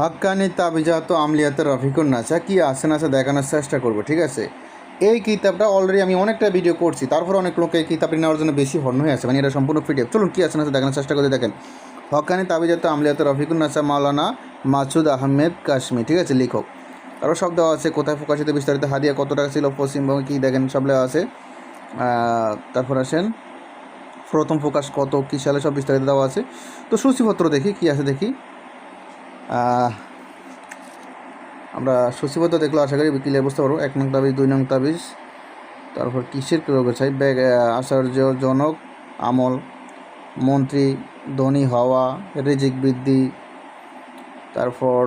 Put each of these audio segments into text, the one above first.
হাক্কানি তাবিজাত আমলিয়াত রফিকুন নাসা কি আছে নাসা দেখানোর চেষ্টা করব, ঠিক আছে? এই কিতাবটা অলরেডি আমি অনেকটা ভিডিও করছি, তারপর অনেক লোক এই কিতাবটি নেওয়ার জন্য বেশি হর্ন হয়ে আছে মানে এটা সম্পূর্ণ পিডিএফ চলুন কী আছে নাসা দেখানোর চেষ্টা করে দেখেন। হকানি তাবিজাত আমলিয়াত রফিকুন নাসা মাওলানা মাসুদ আহমেদ কাশ্মীর ঠিক আছে, লেখক। আরও সব দেওয়া আছে, কোথায় প্রকাশিত বিস্তারিত, হাদিয়া কত টাকা ছিল পশ্চিমবঙ্গে কী দেখেন, সব দেওয়া আছে। তারপর আসেন, প্রথম প্রকাশ কত, কী সালে সব বিস্তারিত দেওয়া আছে। তো সূচিপত্র দেখি, কি আছে দেখি। আমরা সূচিপত্র দেখলে, আশা করি ক্লিয়ার বুঝতে পারব। এক নং তাবিজ, দুই নং তাবিজ। তারপর কিসের প্রয়োগ চাই ব্যাগ আশ্চর্যজনক আমল। মন্ত্রী, ধনী হওয়া, রিজিক বৃদ্ধি। তারপর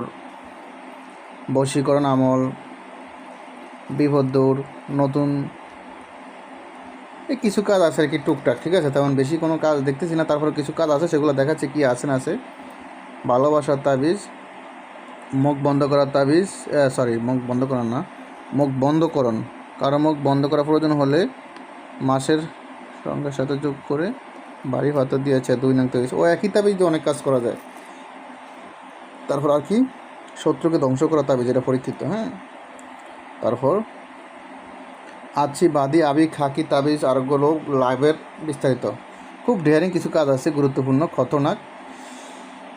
বশীকরণ আমল। বিপদ নতুন এই কিছু কাজ আছে আর কি, টুকটাক, ঠিক আছে? তেমন বেশি কোনো কাজ দেখতেছি না। তারপর কিছু কাজ আছে, সেগুলো দেখাচ্ছে কি আছে, না আছে। ভালোবাসার তাবিজ, মুখ বন্ধ করার তাবিজ সরি মুখ বন্ধ করার না, মুখ বন্ধকরণ কারও মুখ বন্ধ করা প্রয়োজন হলে মাসের সঙ্গে সাথে যোগ করে বাড়ি ভাত দিয়েছে দুই নং তাবিজ। ও একই তাবিজ দিয়ে অনেক কাজ করা যায়। তারপর আর কি? শত্রুকে ধ্বংস করা তাবিজ, এটা পরীক্ষিত হ্যাঁ? তারপর, আছি বাদি, আবি, খাকি তাবিজ, আরোগ্য লোক লাইভের বিস্তারিত। খুব ডেয়ারিং কিছু কাজ আছে, গুরুত্বপূর্ণ, খতরনাক।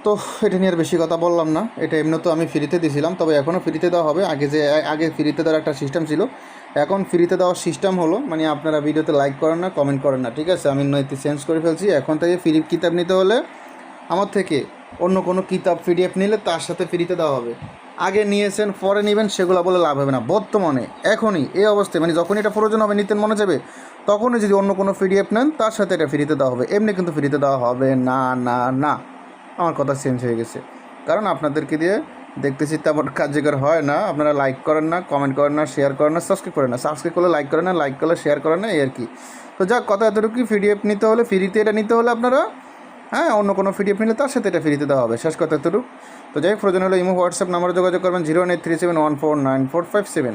তো এটা নিয়ে আর বেশি কথা বললাম না। এটা এমনি তো আমি ফ্রিতে দিয়েছিলাম তবে এখনও ফ্রিতে দেওয়া হবে। আগে যে, আগে ফ্রিতে দেওয়ার একটা সিস্টেম ছিল। এখন ফ্রিতে দেওয়ার সিস্টেম হলো মানে আপনারা ভিডিওতে লাইক করেন না কমেন্ট করেন না, ঠিক আছে? আমি নৈতিক চেঞ্জ করে ফেলছি। এখন থেকে ফ্রি কিতাব নিতে হলে আমার থেকে অন্য কোনো কিতাব পিডিএফ নিলে তার সাথে ফ্রিতে দেওয়া হবে। আগে নিয়েছেন, পরে নেবেন, সেগুলো বলে লাভ হবে না। বর্তমানে, এখনই, এই অবস্থায় মানে যখন এটা প্রয়োজন হবে, নিতেন মনে যাবে, তখনই যদি অন্য কোনো পিডিএফ নেন, তার সাথে এটা ফ্রিতে দেওয়া হবে। এমনি কিন্তু ফ্রিতে দেওয়া হবে না না না। আমার কথা চেঞ্জ হয়ে গেছে। কারণ আপনাদেরকে দিয়ে দেখতেছি তেমন কার্যকর হয় না। আপনারা লাইক করেন না কমেন্ট করেন না শেয়ার করেন না সাবস্ক্রাইব করেন না। সাবস্ক্রাইব করলে লাইক করেন না লাইক করলে শেয়ার করেন না, এই আর কি। তো যাক, কথা এতটুকু পিডিএফ নিতে হলে ফ্রিতে এটা নিতে হলে আপনারা হ্যাঁ অন্য কোনো পিডিএফ নিলে তার সাথে এটা ফ্রিতে দেওয়া হবে। শেষ কথা এতটুকু। তো যাই প্রয়োজন হলে ইমো হোয়াটসঅ্যাপ নাম্বারে যোগাযোগ করবেন zero eight three seven one four nine four five seven